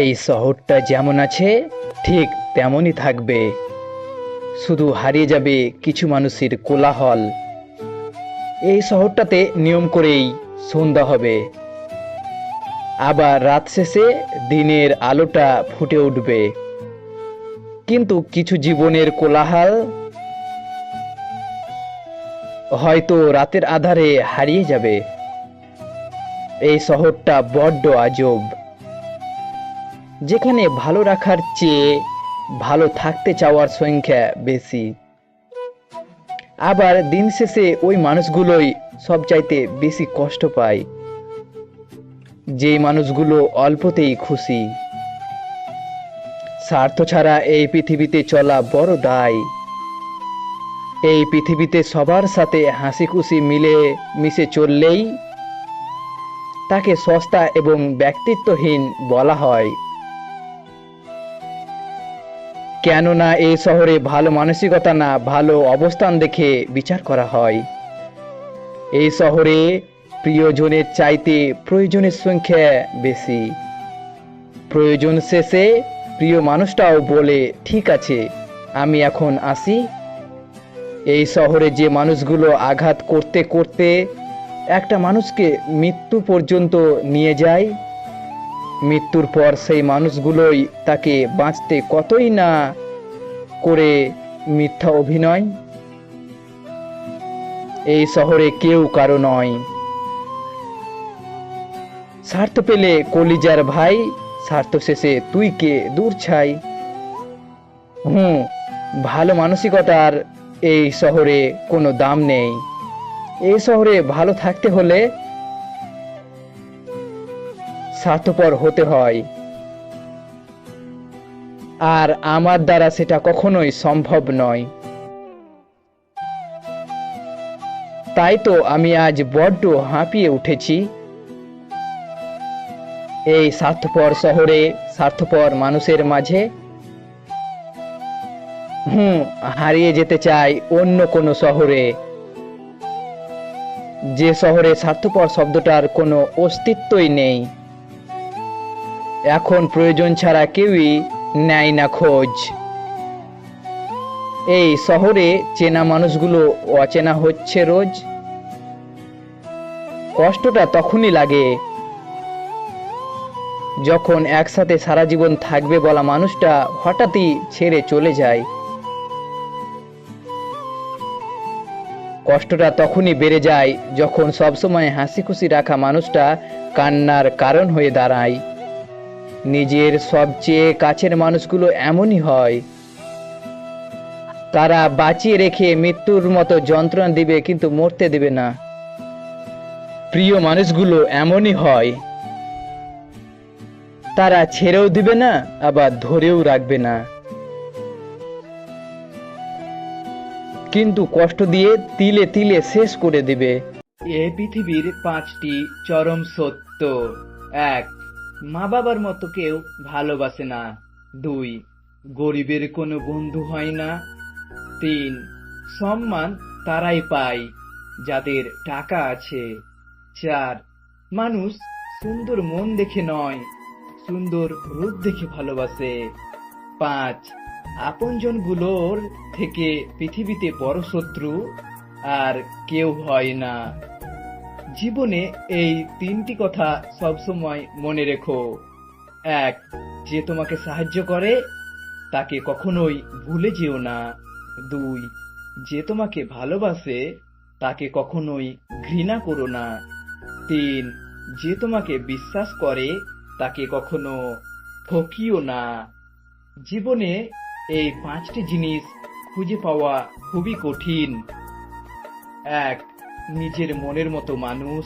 এই শহরটা যেমন আছে, ঠিক তেমনই থাকবে। শুধু হারিয়ে যাবে কিছু মানুষের কোলাহল। এই শহরটাতে নিয়ম করেই সন্ধ্যা হবে। আবার রাত শেষে দিনের আলোটা ফুটে উঠবে। কিন্তু কিছু জীবনের কোলাহল হয়তো রাতের আধারে হারিয়ে যাবে। এই শহরটা বড্ড আজব। যেখানে ভালো রাখার চেয়ে ভালো থাকতে চাওয়ার সংখ্যা বেশি। আবার দিন শেষে ওই মানুষগুলোই সবচাইতে বেশি কষ্ট পায়। যেই মানুষগুলো অল্পতেই খুশি। স্বার্থ ছাড়া এই পৃথিবীতে চলা বড় দায়। এই পৃথিবীতে সবার সাথে হাসি খুশি মিলে মিশে চললেই তাকে সস্তা এবং ব্যক্তিত্বহীন বলা হয়। কেননা এই শহরে ভালো মানসিকতা না, ভালো অবস্থান দেখে বিচার করা হয়। এই শহরে প্রিয়জনের চাইতে প্রয়োজনের সংখ্যা বেশি। প্রয়োজন শেষে প্রিয় মানুষটাও বলে, ঠিক আছে, আমি এখন আসি। এই শহরে যে মানুষগুলো আঘাত করতে করতে একটা মানুষকে মৃত্যু পর্যন্ত নিয়ে যায় মৃত্যুর পর সেই মানুষগুলোই তাকে বাঁচতে কতই না করে মিথ্যা অভিনয়। এই শহরে কেউ কারও নয়। স্বার্থ পেলে কলিজার ভাই, স্বার্থ শেষে তুই কে? দূর ছাই। হুম ভালো মানসিকতার এই শহরে কোনো দাম নেই। এই শহরে ভালো থাকতে হলে স্বার্থপর হতে হয়। আর আমার দ্বারা সেটা কখনোই সম্ভব নয়। তাই তো আমি আজ বড্ড হাঁপিয়ে উঠেছি। এই স্বার্থপর শহরে, স্বার্থপর মানুষের মাঝে হুম, হারিয়ে যেতে চাই অন্য কোনো শহরে। যে শহরে স্বার্থপর শব্দটার কোনো অস্তিত্বই নেই। এখন প্রয়োজন ছাড়া কেউই নেয় না খোঁজ। এই শহরে চেনা মানুষগুলো অচেনা হচ্ছে রোজ। কষ্টটা তখনই লাগে যখন একসাথে সারা জীবন থাকবে বলা মানুষটা হঠাৎই ছেড়ে চলে যায়। কষ্টটা তখনই বেড়ে যায় যখন সবসময় হাসি খুশি রাখা মানুষটা কান্নার কারণ হয়ে দাঁড়ায়। নিজের সবচেয়ে কাছের মানুষগুলো এমনই হয়। তারা বাঁচিয়ে রেখে মৃত্যুর মতো যন্ত্রণা দিবে কিন্তু মরতে দেবে না। প্রিয় মানুষগুলো এমনই হয়। তারা ছেড়েও দিবে না, আবার ধরেও রাখবে না। কিন্তু কষ্ট দিয়ে তিলে তিলে শেষ করে দিবে। এ পৃথিবীর পাঁচটি চরম সত্য। এক মা বাবার মতো কেউ ভালোবাসে না। দুই, গরিবের কোনো বন্ধু হয় না। তিন, সম্মান তারাই পায়, যাদের টাকা আছে। চার, মানুষ সুন্দর মন দেখে নয়, সুন্দর রূপ দেখে ভালোবাসে। পাঁচ, আপনজনগুলোর থেকে পৃথিবীতে বড় শত্রু আর কেউ হয় না। জীবনে এই তিনটি কথা সবসময় মনে রেখো। এক, যে তোমাকে সাহায্য করে, তাকে কখনোই ভুলে যেও না। দুই, যে তোমাকে ভালোবাসে, তাকে কখনোই ঘৃণা করো না। তিন, যে তোমাকে বিশ্বাস করে, তাকে কখনো ঠকিও না। জীবনে এই পাঁচটি জিনিস খুঁজে পাওয়া খুবই কঠিন। এক নিজের মনের মতো মানুষ,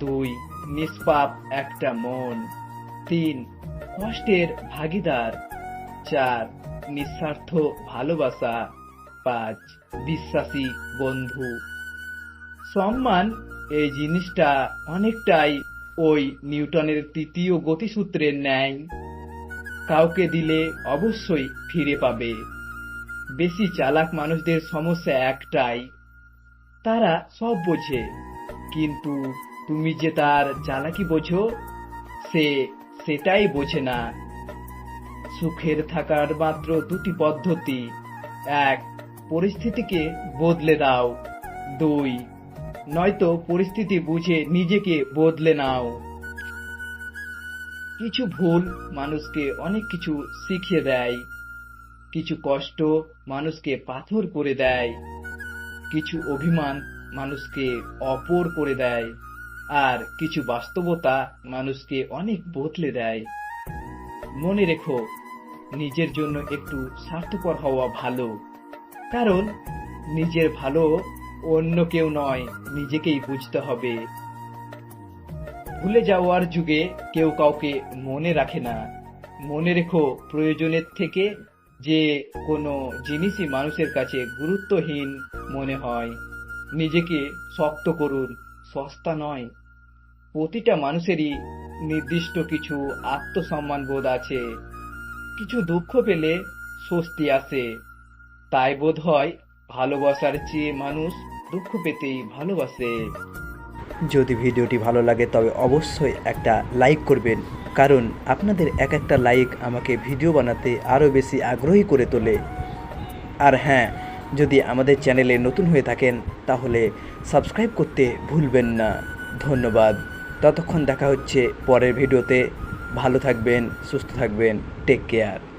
দুই, নিষ্পাপ একটা মন, তিন, কষ্টের ভাগিদার, চার, নিঃস্বার্থ ভালোবাসা, পাঁচ, বিশ্বাসী বন্ধু। সম্মান এই জিনিসটা অনেকটাই ওই নিউটনের তৃতীয় গতিসূত্রের ন্যায় কাউকে দিলে অবশ্যই ফিরে পাবে। বেশি চালাক মানুষদের সমস্যা একটাই তারা সব বোঝে। কিন্তু তুমি যে তার চালাকি বোঝো, সে সেটাই বোঝে না। সুখের থাকার মাত্র দুটি পদ্ধতি। এক, পরিস্থিতিকে বদলে দাও। দুই, নয়তো পরিস্থিতি বুঝে নিজেকে বদলে নাও। কিছু ভুল মানুষকে অনেক কিছু শিখিয়ে দেয়। কিছু কষ্ট মানুষকে পাথর করে দেয়। কিছু অভিমান মানুষকে অপর করে দেয়, আর কিছু বাস্তবতা মানুষকে অনেক বদলে দেয়। মনে রেখো, নিজের জন্য একটু স্বার্থপর হওয়া ভালো, কারণ নিজের ভালো অন্য কেউ নয়, নিজেকেই বুঝতে হবে। ভুলে যাওয়ার যুগে কেউ কাউকে মনে রাখে না। মনে রেখো, প্রয়োজনের থেকে যে কোনো জিনিসই মানুষের কাছে গুরুত্বহীন মনে হয়। নিজেকে শক্ত করুন, সস্তা নয়। প্রতিটা মানুষেরই নির্দিষ্ট কিছু আত্মসম্মান বোধ আছে। কিছু দুঃখ পেলে স্বস্তি আসে। তাই বোধ হয় ভালোবাসার চেয়ে মানুষ দুঃখ পেতেই ভালোবাসে। যদি ভিডিওটি ভালো লাগে, তবে অবশ্যই একটা লাইক করবেন। কারণ আপনাদের এক একটা লাইক আমাকে ভিডিও বানাতে আরও বেশি আগ্রহী করে তোলে। আর হ্যাঁ যদি আমাদের চ্যানেলে নতুন হয়ে থাকেন, তাহলে সাবস্ক্রাইব করতে ভুলবেন না। ধন্যবাদ। ততক্ষণ দেখা হচ্ছে পরের ভিডিওতে। ভালো থাকবেন, সুস্থ থাকবেন। Take care.